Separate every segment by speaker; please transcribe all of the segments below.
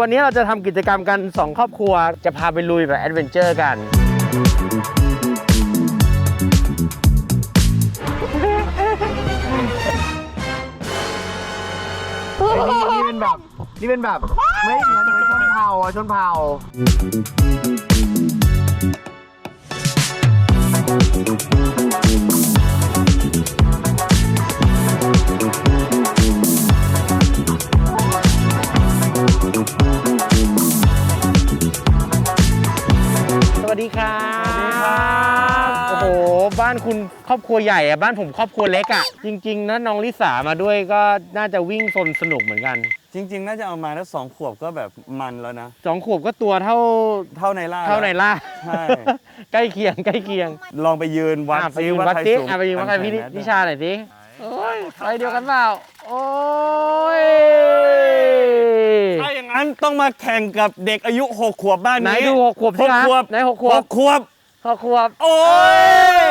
Speaker 1: วันนี้เราจะทำกิจกรรมกัน 2 ครอบครัว จะพาไปลุยแบบแอดเวนเจอร์กัน นี่เป็นแบบ นี่เป็นแบบ ไม่เหมือนเหมือนชนเผ่าอะชนเผ่า ครับ
Speaker 2: สวัสดีครับ
Speaker 1: โอ้โหบ้านคุณครอบครัวใหญ่อะบ้านผมครอบครัวเล็กอะจริงๆนะน้องลิสามาด้วยก็น่าจะวิ่งซนสนุกเหมือนกัน
Speaker 2: จริง ๆ น่าจะเอามาแล้วสองขวบก็แบบมันแล้วนะ
Speaker 1: สองขวบก็ตัวเท่า
Speaker 2: เท่าในล่า
Speaker 1: เท่าไหนล่ะ
Speaker 2: ใช่
Speaker 1: ใกล้เคียงใกล้เคียง
Speaker 2: ลองไปยืนวัด
Speaker 1: อะไป
Speaker 2: ซิ
Speaker 1: ยืน
Speaker 2: ว่า
Speaker 1: วัด
Speaker 2: ใคร
Speaker 1: สิ
Speaker 2: สูง
Speaker 1: อะไปยืนวัดใครพี่นิ
Speaker 2: อันไหน
Speaker 1: นิชาหน่อยสิโอ้ยใครเดียวกันเปล่า โอ้ย
Speaker 2: ถ้าอย่างนั้นต้องมาแข่งกับเด็กอายุ6ขวบบ้าน
Speaker 1: ไหน
Speaker 2: นี้
Speaker 1: ดูหกขวบสิ
Speaker 2: หก
Speaker 1: ครับ
Speaker 2: ขวบ
Speaker 1: ไหนหกขวบ
Speaker 2: หกขวบ
Speaker 1: หกขวบ
Speaker 2: โอ้ย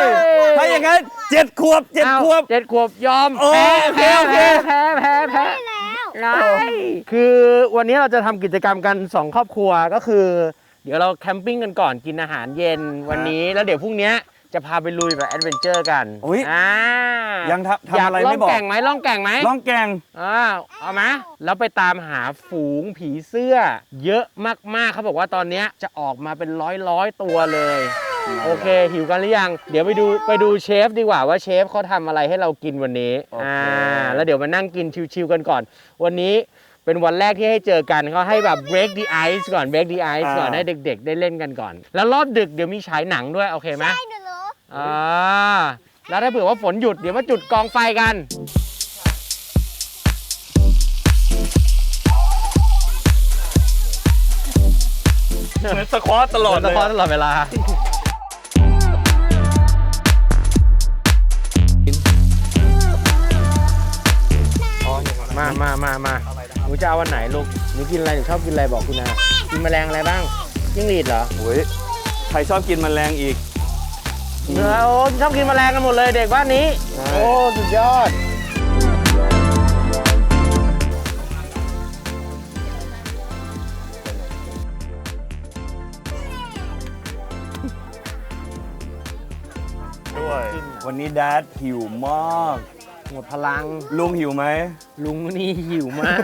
Speaker 2: ถ้าอย่างนั้นเจ็ดขวบเจ็ด
Speaker 1: อ้า
Speaker 2: ขวบ
Speaker 1: เจ็ดขวบยอม
Speaker 2: โอ้
Speaker 1: แพ้
Speaker 2: โอเค
Speaker 1: แพ้
Speaker 2: โอเค
Speaker 1: แพ้แพ้แพ้แล้วคือวันนี้เราจะทำกิจกรรมกัน2ครอบครัวก็คือ เดี๋ยวเราแคมปิ้งกันก่อนกินอาหารเย็นวันนี้แล้วเดี๋ยวพรุ่งนี้ จะพาไปลุยแบบแอดเวนเจอร์กัน
Speaker 2: อุ๊ย
Speaker 1: อ่า
Speaker 2: ยังทำทำอะไร
Speaker 1: ยากล่
Speaker 2: ไม่
Speaker 1: อง
Speaker 2: บอก
Speaker 1: แก่งไหมล่องแก่งไหม
Speaker 2: ล่องแกง
Speaker 1: อ่าเอามาแล้วไปตามหาฝูงผีเสื้อ เยอะมากๆเขาบอกว่าตอนเนี้ยจะออกมาเป็นร้อยร้อยๆตัวเลย โอเค หิวกันหรือยัง เดี๋ยวไปดูไปดูเชฟดีกว่าว่าเชฟเขาทำอะไรให้เรากินวันนี้
Speaker 2: โอเค
Speaker 1: อ่าแล้วเดี๋ยวมานั่งกินชิวๆกันก่อน วันนี้เป็นวันแรกที่ให้เจอกันเขาให้แบบ break the ice ก่อน break the ice ก่อนให้เด็ก ๆ ได้เล่นกันก่อน แล้วรอบดึกเดี๋ยวมีฉายหนังด้วยโอเคไหม
Speaker 3: ใช่หนูรู้
Speaker 1: อ่าแล้วถ้าเผื่อว่าฝนหยุดเดี๋ยวมาจุดกองไฟกัน
Speaker 2: เหมือนสควอตตลอดเลย
Speaker 1: ตลอดตลอดเวลามามามามาหนูจะเอาวันไหนลูก หนูกินอะไรหนูชอบกินอะไรบอกคุณอากินแมลงอะไรบ้างจิ้งหรีดเหรอ
Speaker 2: โอ้ยใครชอบกินแมลงอีก
Speaker 1: เนื้อโอ้ชอบกินแมลงกันหมดเลยเด็กบ้านนี้
Speaker 2: ใช่
Speaker 1: โอ้สุดยอด
Speaker 2: ด้วย วันนี้แดดหิวมาก
Speaker 1: หมดพลัง
Speaker 2: ลุงหิวไหม
Speaker 1: ลุงนี่หิวมาก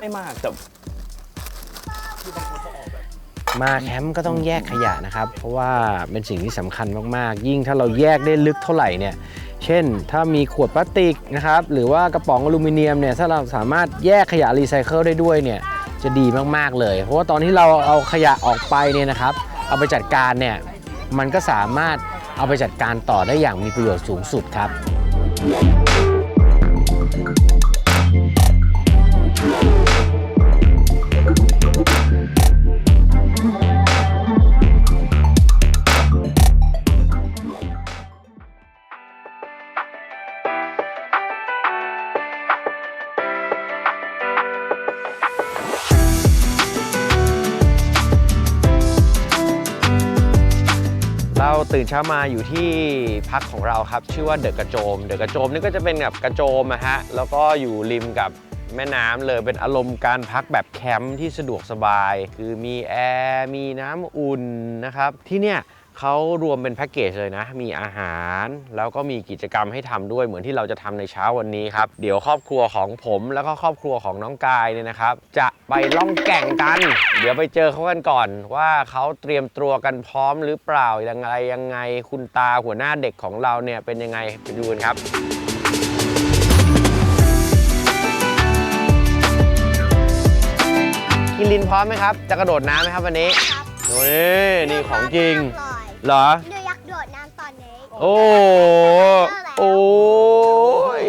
Speaker 2: ไม่มากแต่
Speaker 1: มาแคมป์ก็ต้องแยกขยะนะครับ เพราะว่าเป็นสิ่งที่สำคัญมากๆ ยิ่งถ้าเราแยกได้ลึกเท่าไหร่เนี่ยเช่น ถ้ามีขวดพลาสติกนะครับหรือว่ากระป๋องอลูมิเนียมเนี่ยถ้าเราสามารถแยกขยะรีไซเคิลได้ด้วยเนี่ยจะดีมากๆเลย เพราะว่าตอนที่เราเอาขยะออกไปเนี่ยนะครับเอาไปจัดการเนี่ยมันก็สามารถเอาไปจัดการต่อได้อย่างมีประโยชน์สูงสุดครับ ตื่นเช้ามาอยู่ที่พักของเราครับชื่อว่าเดอะกระโจม เดอะกระโจมนี่ก็จะเป็นแบบกระโจมนะฮะแล้วก็อยู่ริมกับแม่น้ำเลยเป็นอารมณ์การพักแบบแคมป์ที่สะดวกสบาย คือมีแอร์มีน้ำอุ่นนะครับที่เนี่ย เขารวมเป็นแพ็กเกจเลยนะ มีอาหาร แล้วก็มีกิจกรรมให้ทำด้วยเหมือนที่เราจะทำในเช้าวันนี้ครับ เดี๋ยวครอบครัวของผมแล้วก็ครอบครัวของน้องกายเนี่ยนะครับ จะไปล่องแก่งกัน เดี๋ยวไปเจอเขากันก่อน ว่าเขาเตรียมตัวกันพร้อมหรือเปล่ายังไงยังไงคุณตาหัวหน้าเด็กของเราเนี่ยเป็นยังไงไปดูกันครับกินลินพร้อมไหมครับ จะกระโดดน้ำไหมครับวันนี้
Speaker 3: ครับ
Speaker 1: โอ้ยนี่ของจริง เหรอ
Speaker 3: ดูยักษ์โดดน้ำตอนนี้
Speaker 1: โอ้โอ้ย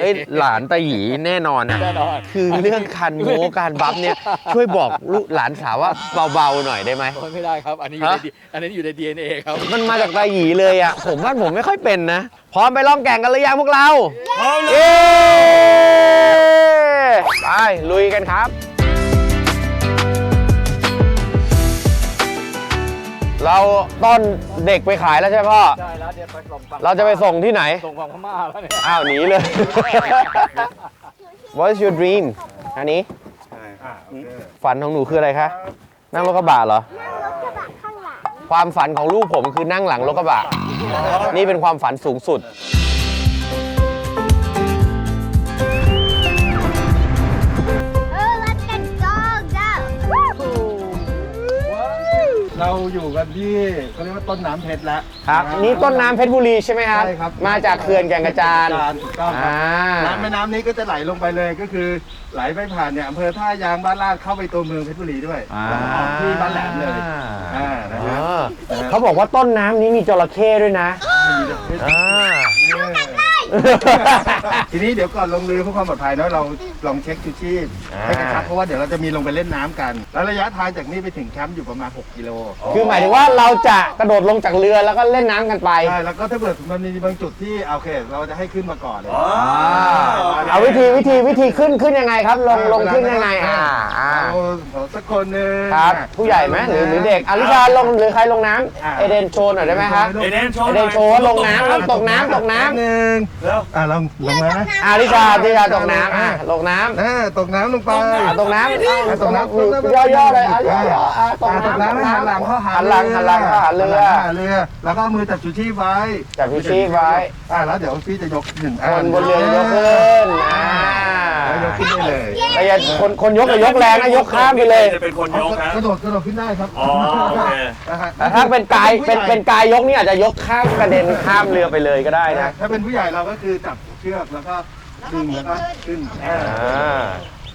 Speaker 1: เฮ้ยหลานตาหยีแน่นอนอะ
Speaker 2: แน่นอน
Speaker 1: คือเรื่องคันโมการบัฟเนี่ย ช่วยบอกลูกหลานสาวว่าเบาๆหน่อยได้ไหม
Speaker 4: โอ้ยไม่ได้ครับ อันนี้อยู่ใน
Speaker 1: ฮะ
Speaker 4: ดีอันนี้อยู่ใน DNA ครับ
Speaker 1: มันมาจากตาหยีเลยอะ ผมว่าผมไม่ค่อยเป็นนะ พร้อมไปล่องแก่งกันหรือยังพวกเรา
Speaker 2: พร้อมเลย
Speaker 1: เย้ไปลุยกันครับ เราต้อนเด็กไปขายแล้วใช่ไหมพ่อ
Speaker 4: ใช่แล้วเดี๋ยวไปส่งฝั่ง
Speaker 1: เราจะไปส่งที่ไหน
Speaker 4: ส่งฝั่งพม่าแล้วเนี่ย
Speaker 1: อ้าวหนีเลย What's your dream อันนี้
Speaker 2: ใช่
Speaker 5: อ่าโอเค
Speaker 1: ฝันของหนูคืออะไรคะ นั่งรถกระบะเหรอ
Speaker 3: นั่งรถกระบะข้างหลัง
Speaker 1: ความฝันของลูกผมคือนั่งหลังรถกระบะ นี่เป็นความฝันสูงสุด
Speaker 3: เรา
Speaker 5: อยู่กันที่เขาเรียกว่าต้นน้ำเพชรแล้ว
Speaker 1: ครับนี่ต้นน้ำเพชรบุรีใช่ไหมครับ
Speaker 5: ใช่ครับ
Speaker 1: มาจากเขื่อนแก่งกระจาน
Speaker 5: ถูกต้องครั
Speaker 1: อ่า
Speaker 5: บน้ำแม่น้ำนี้ก็จะไหลลงไปเลยก็คือไหลไปผ่านเนี่ยอำเภอท่ายางบ้านลาดเข้าไปตัวเมืองเพชรบุรีด้วยแล้วก็ออกที่บ้านแหลมเลยอ่านะ
Speaker 1: อ๋
Speaker 5: ฮะ
Speaker 1: อเขาบอกว่าต้นน้ำนี้มีจระเข้ด้วยนะ อ่า
Speaker 5: ทีนี้เดี๋ยวก่อนลงเรือเพื่อความปลอดภัยเนาะเราลองเช็คชูชีพ
Speaker 1: อ่า
Speaker 5: ให้กระชับเพราะว่าเดี๋ยวเราจะมีลงไปเล่นน้ำกัน แล้วระยะทางจากนี้ไปถึงแคมป์อยู่ประมาณ 6 กิโล
Speaker 1: คือหมายถึงว่าเราจะกระโดดลงจากเรือแล้วก็เล่นน้ำกันไป
Speaker 5: ใช่แล้วก็ถ้าเกิดมันมีบางจุดที่โอเค เราจะให้ขึ้นมาก่อนเลย
Speaker 1: เอาวิธีวิธีวิธีขึ้นขึ้นยังไงครับ ลงลงขึ้นยังไงอ่าอ่า
Speaker 5: เอาเอาสักคนหนึ่ง
Speaker 1: ครับผู้ใหญ่ไหมหรือหรือเด็กอลิชาลงหรือใครลงน้
Speaker 5: อ่าำ
Speaker 1: เอเดนโชว์หน่อยได้ไหมครับ
Speaker 2: เอเดนโชว์
Speaker 1: เอเดนโชว์ว่าลงน้ำครับตกน้ำตกน้ำ
Speaker 5: หนึ่ง
Speaker 2: แล้ว
Speaker 5: อ่าลองลงมานะ
Speaker 1: อาลิชาลิชาตกน้ำอะลงน้ำ
Speaker 5: อ่าตกน้ำลงไป
Speaker 1: อะตกน้ำ
Speaker 5: อ่า
Speaker 1: ตกน้ำย่อๆเลยอะย่อๆอะตก
Speaker 5: อ่าตก
Speaker 1: น้ำ
Speaker 5: น้ำให้หันหลังเข้าหา
Speaker 1: หันหลังหันหลังเข้าหาเรือ
Speaker 5: หันหลังเข้าหาเรือ แล้วก็เอามือจับชูชีพไว้
Speaker 1: จับชูชีพไว้
Speaker 5: อ่าแล้วเดี๋ยวพี่จะยกหนึ่ง
Speaker 1: ค
Speaker 5: อั
Speaker 1: นบนเรือยกขึ้นอ่า
Speaker 5: แล้ว ยกขึ้นได้เลย
Speaker 1: แต่อย่าคนคนยกก็ยกแรงนะยกข้ามไปเลย
Speaker 2: จะเป็นคนยกนะ
Speaker 5: กระโดดกระโดดขึ้นได้ครับ
Speaker 2: อ๋อโอเค
Speaker 5: นะฮะ
Speaker 1: แต่ถ้าเป็นกายเป็นเป็นกายยกนี่อาจจะยกข้ามกระเด็นข้ามเรือไปเลยก็ได้นะ
Speaker 5: ถ้าเป็นผู้ใหญ่เราก็คือจับเชือกแล้วก็ดึงแล้วก็ขึ้น
Speaker 1: อ่า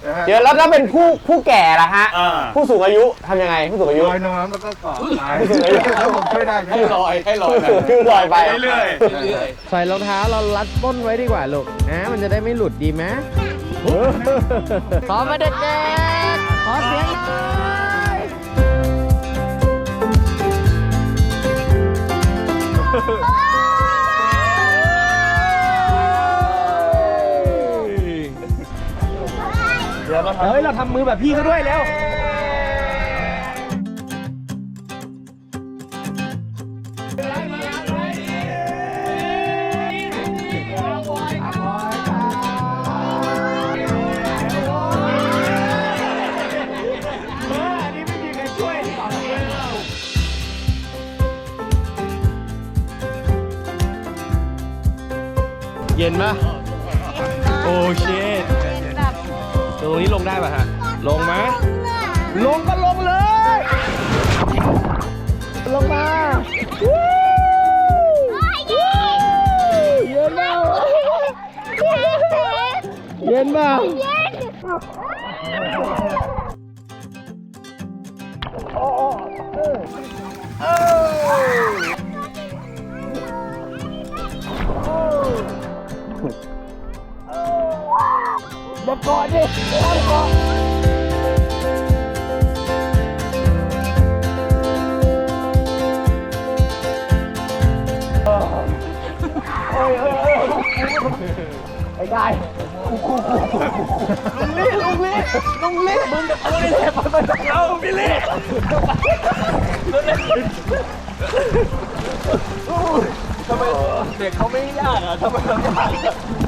Speaker 5: นะฮะ
Speaker 1: เดี๋ยวแล้วถ้าเป็นผู้ผู้แก่ล่ะฮะ
Speaker 2: อ่า
Speaker 1: ผู้สูงอายุทำยังไงผู้สูงอายุ
Speaker 5: ลอยน้ำแล้วก็เกาะไป
Speaker 1: ผู้สูงอายุ
Speaker 5: แล้วผมช่วยได้ไหม
Speaker 4: ให้ลอยให้ลอย
Speaker 1: ผู้สูงอายุลอยไป
Speaker 2: เรื่อย
Speaker 4: เรื่อย
Speaker 1: ใส่รองเท้าเรารัดก้นไว้ดีกว่าลูกนะมันจะได้ไม่หลุดดีไหม ขอมาเด็กๆขอเสียงหน่อยเฮ้ย เราทำมือแบบพี่เขาด้วยแล้ว เย็นปะโอ้ชิตตรงนี้ลงได้ป่ะฮะ ลงไหมลงก็ลงเลย ลงมาเย็นเปล่าเย็นเปล่ กาะดิข้ามเกาะโอ้ยเอ้เอ้ไอ้กายกูกูกูกูลุงลี่ลุงลี่
Speaker 4: ลุง
Speaker 1: ลี่
Speaker 4: มึ
Speaker 1: ง
Speaker 4: เอาไอ้เล่
Speaker 1: ไป
Speaker 4: ไปเราพี่เล่ทำไมเด็กเขาไม่ยากอะทำไมเขายาก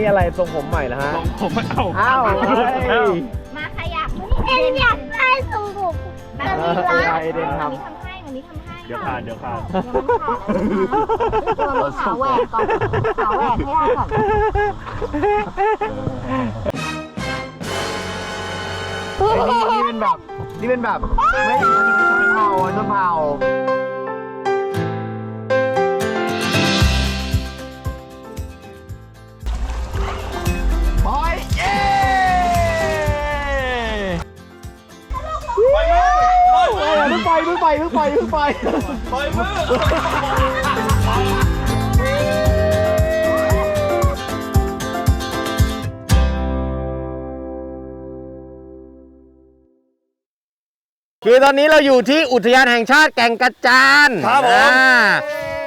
Speaker 1: นี่อะไรทรงผมใหม่เหรอฮะ
Speaker 2: ผมเอา
Speaker 1: อ้าวเฮ้ย
Speaker 3: มาขยับเอ็นอยากได้สูงบุกแบบนี้
Speaker 1: เออ
Speaker 3: ร้าน
Speaker 1: เอเดนทำ
Speaker 3: ทำให้มันนี้ทำให้
Speaker 2: เดี๋ยวผ่านเดี๋ยวผ่าน
Speaker 3: ตัวมีขาแหวกก่อนขาแหวกให้ได้ก่อน
Speaker 1: นี่นี่เป็นแบบ นี่เป็นแบบ ไม่ชนเผ่าชนเผ่า เพิ่งไปเพิ่งไปเพิ่งไปเพิ่งไป
Speaker 2: ไปมือ
Speaker 1: คือตอนนี้เราอยู่ที่อุทยานแห่งชาติแก่งกระจาน
Speaker 2: ครับผม
Speaker 1: อ่า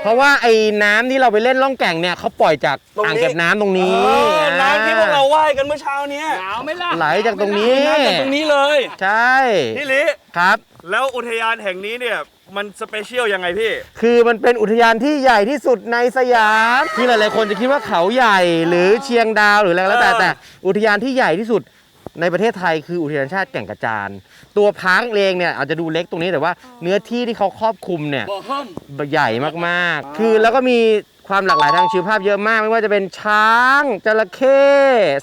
Speaker 1: เพราะว่าไอ้น้ำที่เราไปเล่นล่องแก่งเนี่ยเขาปล่อยจากอ่างเก็บน้ำตรงนี้
Speaker 2: เออน้ำที่พวกเราว่ายกันเมื่อเช้าเนี้ย
Speaker 4: หนาวไหม่ล่ะ
Speaker 1: ไหลจากตรงนี้
Speaker 2: น้ำจากตรงนี้เลย
Speaker 1: ใช่
Speaker 2: พี่ลิ
Speaker 1: ครับ
Speaker 2: แล้วอุทยานแห่งนี้เนี่ยมันสเปเชียลยังไงพี่
Speaker 1: คือมันเป็นอุทยานที่ใหญ่ที่สุดในสยามที่หลายๆคนจะคิดว่าเขาใหญ่หรือเชียงดาวหรืออะไรก็แล้วแต่
Speaker 2: เออ
Speaker 1: แต่อุทยานที่ใหญ่ที่สุดในประเทศไทยคืออุทยานชาติแก่งกระจาน ตัวพาร์คเองเนี่ยอาจจะดูเล็กตรงนี้แต่ว่าเนื้อที่ที่เขาครอบคลุมเนี่ย
Speaker 2: บ่อห้อม
Speaker 1: ใหญ่มากๆ คือแล้วก็มีความหลากหลายทางชีวภาพเยอะมาก ไม่ว่าจะเป็นช้างจระเข้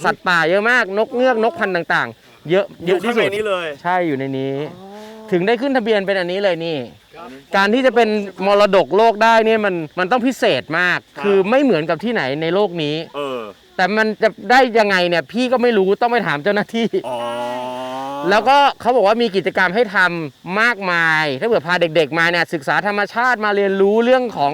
Speaker 1: สัตว์ป่าเยอะมาก นกเงือกนกพันธุ์ต่าง ๆ เยอะ
Speaker 2: อ
Speaker 1: เย
Speaker 2: ยู่
Speaker 1: อะ
Speaker 2: ข้า
Speaker 1: ที่
Speaker 2: ง
Speaker 1: สุ
Speaker 2: ใน
Speaker 1: ด
Speaker 2: นี้เลย
Speaker 1: ใช่อยู่ในนี้ ถึงได้ขึ้นทะเบียนเป็นอันนี้เลยนี่ การที่จะเป็นมรดกโลกได้เนี่ยมันมันต้องพิเศษมาก คือไม่เหมือนกับที่ไหนในโลกนี้
Speaker 2: เออ
Speaker 1: แต่มันจะได้ยังไงเนี่ยพี่ก็ไม่รู้ต้องไปถามเจ้าหน้าที่
Speaker 2: อ๋อ
Speaker 1: แล้วก็เขาบอกว่ามีกิจกรรมให้ทำมากมาย ถ้าเผื่อพาเด็กๆมาเนี่ยศึกษาธรรมชาติมาเรียนรู้เรื่องของ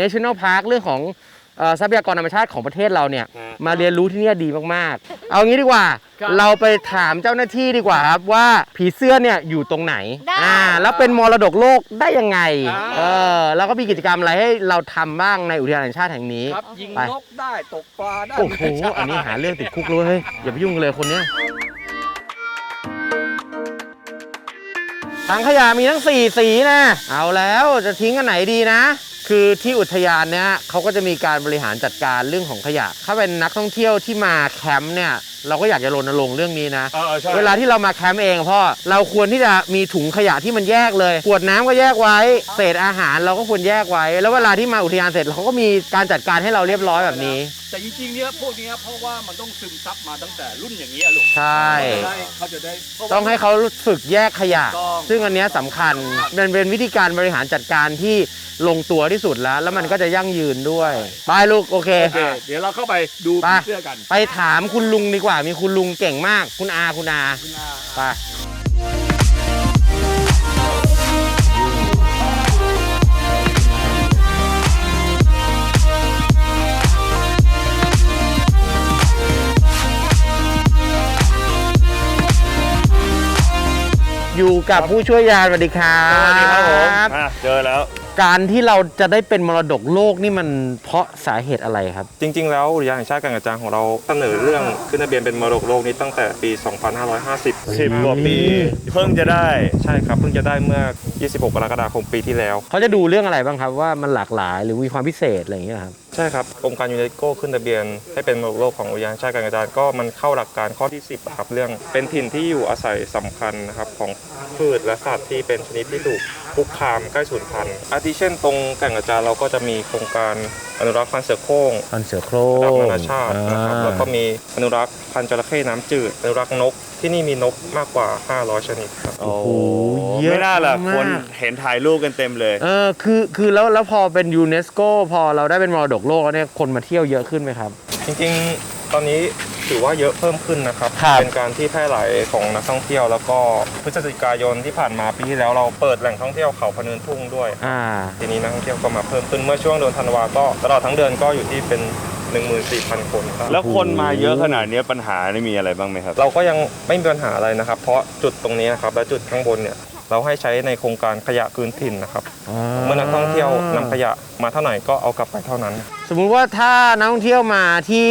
Speaker 1: National Park เรื่องของเอ่อ ทรัพยากรธรรมชาติของประเทศเราเนี่ยมาเรียนรู้ที่เนี่ยดีมากๆ เอางี้ดีกว่า เราไปถามเจ้าหน้าที่ดีกว่าครับว่าผีเสื้อเนี่ยอยู่ตรงไหน
Speaker 3: ได้
Speaker 1: อ่าแล้วเป็นมรดกโลกได้ยังไงเออแล้วก็มีกิจกรรมอะไรให้เราทำบ้างในอุทยานแห่งชาติแห่งนี้
Speaker 4: ครับยิง
Speaker 1: ไป
Speaker 4: นกได้ตกปลาได้
Speaker 1: โอ้โหอันนี้หาเรื่องติดคุกเลยเฮ้ยอย่าไปยุ่งเลยคนเนี้ยถังขยะมีทั้ง4สีนะ เอาแล้วจะทิ้งอันไหนดีนะ คือที่อุทยานเนี่ยเขาก็จะมีการบริหารจัดการเรื่องของขยะ ถ้าเป็นนักท่องเที่ยวที่มาแคมป์เนี่ย เราก็อยากจะรณรงค์เรื่องนี้นะ
Speaker 2: เออใช่
Speaker 1: เวลาที่เรามาแคมป์เองอะพ่อเราควรที่จะมีถุงขยะที่มันแยกเลยขวดน้ำก็แยกไว้ เศษอาหารเราก็ควรแยกไว้ แล้วเวลาที่มาอุทยานเสร็จเขาก็มีการจัดการให้เราเรียบร้อยแบบนี้
Speaker 4: แต่จริงๆเนี่ยพวกเนี้ยเพราะว่ามันต้องซึมซับมาตั้งแต่รุ่นอย่างนี้ยลูก
Speaker 1: ใช่
Speaker 4: เขาจะได้เขาจะได้
Speaker 1: ต้องให้เขาฝึกแยกขยะ
Speaker 4: ต้อง
Speaker 1: ซึ่งอันเนี้ยสำคัญมันเป็นวิธีการบริหารจัดการที่ลงตัวที่สุดแล้ว แล้วมันก็จะยั่งยืนด้วย ไปลูก โอเค
Speaker 4: โอเคเดี๋ยวเราเข้าไปดู
Speaker 1: ไป
Speaker 4: ผีเสื้อกัน
Speaker 1: ไปถามคุณลุงดีกว่ามีคุณลุงเก่งมาก คุณอาคุณอาไป อยู่กับผู้ช่วยยานสวัสดีครับ
Speaker 2: สวัสดีครับผมอะเจอแล้ว
Speaker 1: การที่เราจะได้เป็นมรดกโลกนี่มันเพราะสาเหตุอะไรครับ
Speaker 6: จริง ๆ แล้วอุทยานแห่งชาติแก่งกระจานของเราเสนอเรื่องขึ้นทะเบียนเป็นมรดกโลกนี้ตั้งแต่ปี 2550
Speaker 2: สิบกว่าปี เพิ่งจะได้
Speaker 6: ใช่ครับเพิ่งจะได้เมื่อ 26 กรกฎาคมปีที่แล้ว
Speaker 1: เขาจะดูเรื่องอะไรบ้างครับว่ามันหลากหลายหรือมีความพิเศษอะไรอย่างเงี้ยครับ
Speaker 6: ใช่ครับองค์การยูเนสโกขึ้นทะเบียน ให้เป็นมรดกโลกของอุทยานแห่งชาติการกระจานก็มันเข้าหลักการข้อที่ 10อะครับเรื่องเป็นถิ่นที่อยู่อาศัยสำคัญนะครับของพืชและสัตว์ที่เป็นชนิดที่ถูก คุกคามใกล้สูญพันธุ์อาทิเช่นตรงแก่งกระจานเราก็จะมีโครงการอนุรักษ์พันธุ์เสือโคร่ง
Speaker 1: พันเสือโคร
Speaker 6: ระดับ
Speaker 1: ง
Speaker 6: นานาชาตินะครับ
Speaker 1: อ่า
Speaker 6: แล้วก็มีอนุรักษ์พันธุ์จระเข้น้ำจืดอนุรักษ์นกที่นี่มีนกมากกว่า 500 ชนิดครับ
Speaker 2: โอ้
Speaker 1: โหเยอะ
Speaker 2: ไม่น่าล่ะ
Speaker 1: มาก
Speaker 2: คนเห็นถ่ายรูปกันเต็มเลย
Speaker 1: เออคือคือแล้วแล้วพอเป็นยูเนสโกพอเราได้เป็นมรดกโลกแล้วเนี่ยคนมาเที่ยวเยอะขึ้นไหมครับ
Speaker 6: จริงๆ ตอนนี้ ถือว่าเยอะเพิ่มขึ้นนะครับ
Speaker 1: ครับ
Speaker 6: เป็นการที่แพร่หลายของนักท่องเที่ยว แล้วก็พฤศจิกายนที่ผ่านมาปีที่แล้วเราเปิดแหล่งท่องเที่ยวเขาพะเนินทุ่งด้วย
Speaker 1: อ่า
Speaker 6: ทีนี้นักท่องเที่ยวก็มาเพิ่มขึ้นเมื่อช่วงเดือนธันวาก็ตลอดทั้งเดือนก็อยู่ที่เป็น 14,000 คนครับ
Speaker 2: แล้วคนมาเยอะขนาดเนี้ยปัญหานี่มีอะไรบ้างไหมครับ
Speaker 6: เราก็ยังไม่มีปัญหาอะไรนะครับ เพราะจุดตรงนี้นะครับและจุดข้างบนเนี่ย เราให้ใช้ในโครงการขยะพื้นถิ่นนะครับเมื่อนักท่องเที่ยวนำขยะมาเท่าไหร่ก็เอากลับไปเท่านั้น
Speaker 1: สมมุติว่าถ้านักท่องเที่ยวมาที่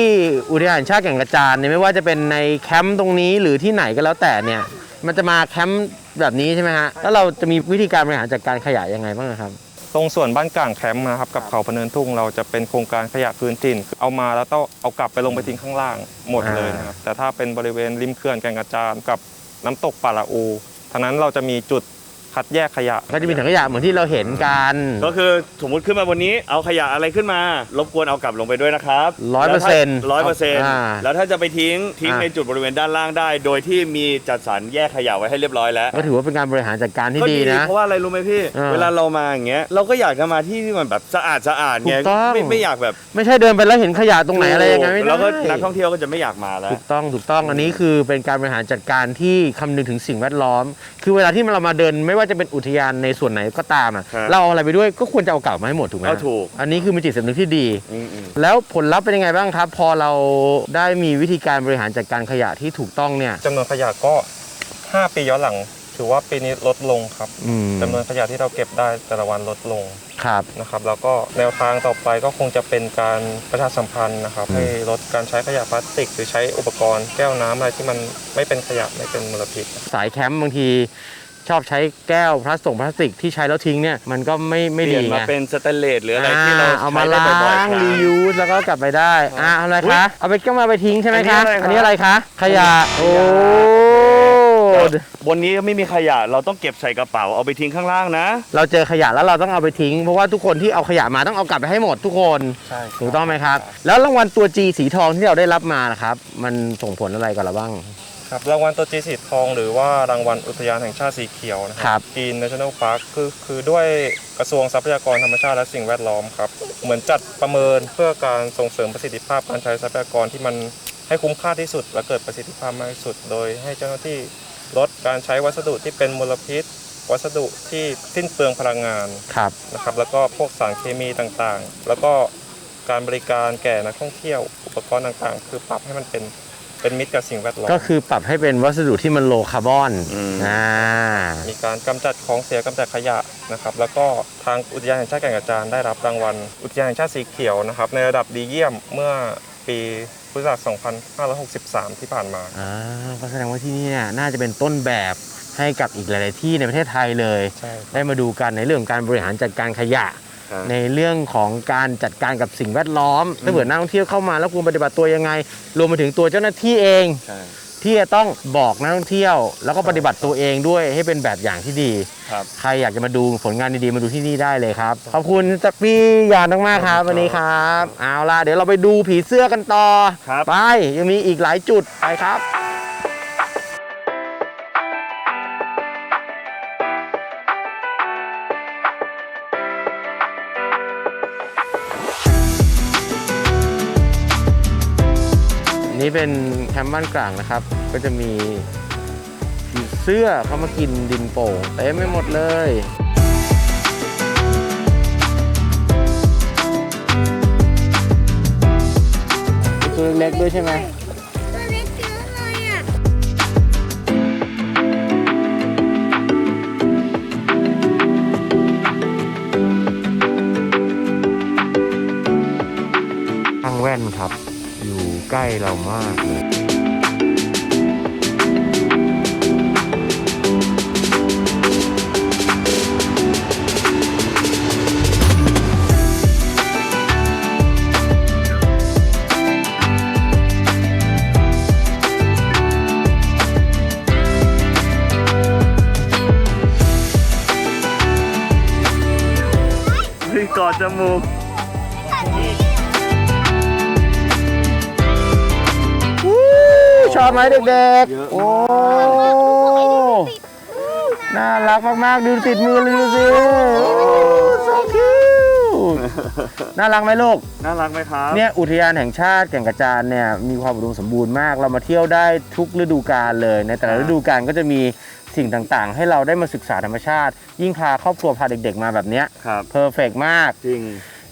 Speaker 1: อุทยานแห่งชาติแก่งกระจานเนี่ยไม่ว่าจะเป็นในแคมป์ตรงนี้หรือที่ไหนก็แล้วแต่เนี่ย มันจะมาแคมป์แบบนี้ใช่ไหมฮะแล้วเราจะมีวิธีการบริหารจัดการขยะยังไงบ้างครับ
Speaker 6: ตรงส่วนบ้านกลางแคมป์นะครับกับเขาพะเนินทุ่งเราจะเป็นโครงการขยะพื้นถิ่นเอามาแล้วต้องเอากลับไปลงไปทิ้งข้างล่างหมดเลยนะครับแต่ถ้าเป็นบริเวณริมเขื่อนแก่งกระจานกับน้ำตกป่าละอู ทางนั้นเราจะมีจุด คัดแยกขยะ
Speaker 1: ก็จะมีถังขยะเหมือนที่เราเห็นกัน
Speaker 2: ก็คือสมมติขึ้นมาบนนี้เอาขยะอะไรขึ้นมา รบกวนเอากลับลงไปด้วยนะครับ
Speaker 1: 100%
Speaker 2: ร้อยเปอร์เซ็นต์
Speaker 1: อ่า
Speaker 2: แล้วถ้าจะไปทิ้งทิ้ง
Speaker 1: อ่า
Speaker 2: ในจุดบริเวณด้านล่างได้ โดยที่มีจัดสรรแยกขยะไว้ให้เรียบร้อยแล้ว
Speaker 1: ก็ถือว่าเป็นการบริหารจัดการที่
Speaker 2: ก็
Speaker 1: ดีนะ
Speaker 2: เพราะว่าอะไรรู้ไหมพี่
Speaker 1: อ่า
Speaker 2: เวลาเรามาอย่างเงี้ยเราก็อยากจะมาที่ที่มันแบบสะอาดสะอาดไง
Speaker 1: ถูกต้อง
Speaker 2: ไม่ไม่อยากแบบ
Speaker 1: ไม่ใช่เดินไปแล้วเห็นขยะตรงไหนอะไรยังไงไม่ได้
Speaker 2: แล้วก็นักท่องเที่ยวก็จะไม่อยากมาแล้ว
Speaker 1: ถูกต้องถูกต้องอันนี้คือเป็นการบริหารจัดการที่คำนึงถึงสิ่งแวดล้อม คือเวลาที่เรามาเดินไม่ว่าจะเป็นอุทยานในส่วนไหนก็ตามอะ
Speaker 2: ครับ
Speaker 1: เราเอาอะไรไปด้วยก็ควรจะเอากลับมาให้หมดถูกไหม
Speaker 2: เอาถูก
Speaker 1: อันนี้คือมีจิตสำนึกที่ดี
Speaker 2: อืมอืม
Speaker 1: แล้วผลลัพธ์เป็นยังไงบ้างครับ พอเราได้มีวิธีการบริหารจัดการขยะที่ถูกต้องเนี่ย
Speaker 6: จำนวนขยะก็ 5 ปีย้อนหลัง ถือว่าปีนี้ลดลงครับ
Speaker 1: อืม
Speaker 6: จำนวนขยะที่เราเก็บได้แต่ละวันลดลง
Speaker 1: ครับ
Speaker 6: นะครับ แล้วก็แนวทางต่อไปก็คงจะเป็นการประชาสัมพันธ์นะครับ
Speaker 1: อืม
Speaker 6: ให้ลดการใช้ขยะพลาสติก หรือใช้อุปกรณ์แก้วน้ำอะไรที่มันไม่เป็นขยะไม่เป็นมลพิษ
Speaker 1: สายแคมป์บางที ชอบใช้แก้วพลาสติกพลาสติกที่ใช้แล้วทิ้งเนี่ยมันก็ไม่ไม่
Speaker 2: เปลี่
Speaker 1: ดี
Speaker 2: ยนมา
Speaker 1: ไง
Speaker 2: เป็นสแตนเลสหรืออะไรที่เรา
Speaker 1: อ่เอามา
Speaker 2: ใช้ได้
Speaker 1: ล้า
Speaker 2: บ่อย
Speaker 1: ง
Speaker 2: ๆครั้
Speaker 1: รียูสแล้วก็กลับไปได้อ่าเอาอะไร
Speaker 2: อุ๊ย
Speaker 1: คะเอาไปก็มาไปทิ้งใช่ไหม
Speaker 2: อันนี้
Speaker 1: คะ
Speaker 2: อะไรคะ
Speaker 1: อันนี้อะไรคะขยะ โอ้
Speaker 2: บนนี้ไม่มีขยะเราต้องเก็บใส่กระเป๋าเอาไปทิ้งข้างล่างนะ
Speaker 1: เราเจอขยะแล้วเราต้องเอาไปทิ้ง เพราะว่าทุกคนที่เอาขยะมาต้องเอากลับไปให้หมดทุกคน
Speaker 2: ใช่
Speaker 1: ถูกต้องไหมครับ แล้วรางวัลตัว G สีทองที่เราได้รับมาล่ะครับ มันส่งผลอะไรกับเราบ้าง
Speaker 6: ครับรางวัลตัวจีสีทองหรือว่ารางวัลอุทยานแห่งชาติสีเขียวนะค
Speaker 1: ครั
Speaker 6: รับกีน National Park คือคือด้วยกระทรวงทรัพยากรธรรมชาติและสิ่งแวดล้อมครับ เหมือนจัดประเมินเพื่อการส่งเสริมประสิทธิภาพการใช้ทรัพยากรที่มันให้คุ้มค่าที่สุด และเกิดประสิทธิภาพมากที่สุด โดยให้เจ้าหน้าที่ลดการใช้วัสดุที่เป็นมลพิษ วัสดุที่สิ้นเปลืองพลังงาน
Speaker 1: ครับ
Speaker 6: นะครับแล้วก็พวกสารเคมีต่างๆ แล้วก็การบริการแก่นักท่องเที่ยว อุปกรณ์ต่างๆ คือปรับให้มันเป็น เป็นมิตรกับสิ่งแวดล้อม
Speaker 1: ก็คือปรับให้เป็นวัสดุที่มันโลคาร์บอน
Speaker 2: อืม
Speaker 1: อ่า
Speaker 6: มีการกำจัดของเสียกำจัดขยะนะครับ แล้วก็ทางอุทยานแห่งชาติแก่งกระจานได้รับรางวัล อุทยานแห่งชาติสีเขียวนะครับ ในระดับดีเยี่ยมเมื่อปีพุทธศักราช2563 ที่ผ่านมา
Speaker 1: อ่าก็แสดงว่าที่นี่เนี่ยน่าจะเป็นต้นแบบให้กับอีกหลาย ๆ ที่ในประเทศไทยเลย
Speaker 6: ใช่
Speaker 1: ได้มาดูกันในเรื่องของการบริหารจัดการขยะ
Speaker 2: ครับ
Speaker 1: ในเรื่องของการจัดการกับสิ่งแวดล้อม ถ้าเผื่อนักท่องเที่ยวเข้ามาแล้วควรปฏิบัติตัวยังไง รวมไปถึงตัวเจ้าหน้าที่เอง
Speaker 2: ใช่
Speaker 1: ที่จะต้องบอกนักท่องเที่ยว แล้วก็ปฏิบัติตัวเองด้วยให้เป็นแบบอย่างที่ดี
Speaker 2: ครับ
Speaker 1: ใครอยากจะมาดูผลงานดีๆ มาดูที่นี่ได้เลยครับ ขอบคุณจากพี่ยานมากๆครับวันนี้ครับ เอาล่ะเดี๋ยวเราไปดูผีเสื้อกันต่อ
Speaker 2: ครับ
Speaker 1: ไปยังมีอีกหลายจุดไปครับ เป็นแคมป์บ้านกลางนะครับ ก็จะมีผีเสื้อเขามากินดินโป่งเต็มไปหมดเลยตัวเล็กด้วยใช่ไหม
Speaker 3: ตัวเล็กเยอะเลยอะ
Speaker 1: ทางแว่นครับอยู่ ใกล้เรามากเลย
Speaker 2: ที่กอดจมูก
Speaker 1: ชอบไหมเด็กๆ โอ้ น่ารักมากๆ ดูติดมือเลยดูสิโอ้ so cute น่ารักไหมลูก
Speaker 2: น่ารักไหมครับ
Speaker 1: เนี่ยอุทยานแห่งชาติแก่งกระจานเนี่ยมีความอุดมสมบูรณ์มาก เรามาเที่ยวได้ทุกฤดูกาลเลย ในแต่ละ
Speaker 2: ครับ
Speaker 1: ฤดูกาลก็จะมีสิ่งต่างๆ ให้เราได้มาศึกษาธรรมชาติ ยิ่งพาครอบครัวพาเด็กๆมาแบบเนี้ย
Speaker 2: ครับ
Speaker 1: เพอร์เฟกมาก
Speaker 2: จริง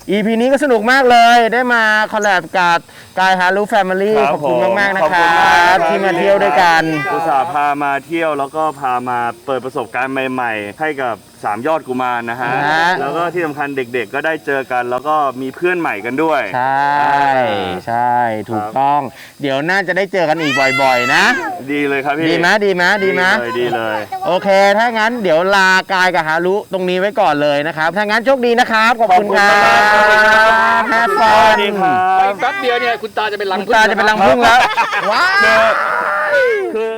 Speaker 1: EP นี้ก็สนุกมากเลยได้มาคอลแลบกับกายฮารุแฟมิลี่
Speaker 2: ครับ
Speaker 1: ขอบคุณ
Speaker 2: ผม
Speaker 1: มากๆนะ
Speaker 2: ขอบ
Speaker 1: ค
Speaker 2: คุ
Speaker 1: รั
Speaker 2: ณมากครับบ
Speaker 1: ที่มาเที่ยวด้วยกัน
Speaker 2: อุตส่าห์พามาเที่ยวแล้วก็พามาเปิดประสบการณ์ใหม่ ๆ ให้กับ สามยอดกุมารนะฮะ
Speaker 1: ฮะ
Speaker 2: แล้วก็ที่สำคัญเด็กๆ ก็ได้เจอกัน แล้วก็มีเพื่อนใหม่กันด้วย
Speaker 1: ใช่ ใช่ ถูกต้อง เดี๋ยวน่าจะได้เจอกันอีกบ่อยๆ นะ
Speaker 2: ดีเลยครับพี่
Speaker 1: ดีไหมดีไหมดีไหม
Speaker 2: เลยดีเลย
Speaker 1: โอเค ถ้างั้นเดี๋ยวลากายกับฮารุตรงนี้ไว้ก่อนเลยนะครับ ถ้างั้นโชคดีนะครับ ขอบคุณครับแฮป
Speaker 2: ส
Speaker 1: ฟอ
Speaker 2: วัส
Speaker 1: น
Speaker 2: ดีครับ
Speaker 4: แป๊บเดียวเนี่ยคุณตาจะเป็นรัง
Speaker 1: ตาจะเป็นรังพึ่งแล้ว ว้าว
Speaker 2: คือ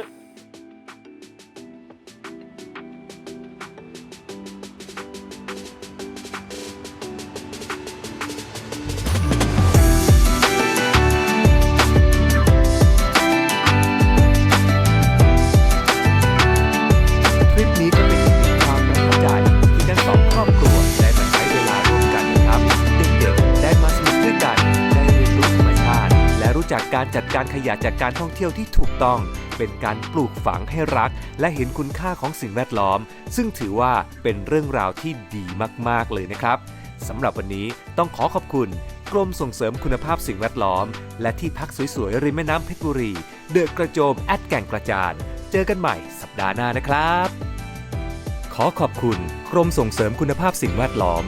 Speaker 7: จักการจัดการขยะจากการท่องเที่ยวที่ถูกต้อง เป็นการปลูกฝังให้รัก และเห็นคุณค่าของสิ่งแวดล้อม ซึ่งถือว่าเป็นเรื่องราวที่ดีมากๆเลยนะครับสำหรับวันนี้ต้องขอขอบคุณ กรมส่งเสริมคุณภาพสิ่งแวดล้อม และที่พักสวยๆริมแม่น้ำเพชรบุรี เดอะกระโจมแอดแก่งกระจานเจอกันใหม่สัปดาห์หน้านะครับ ขอขอบคุณ กรมส่งเสริมคุณภาพสิ่งแวดล้อม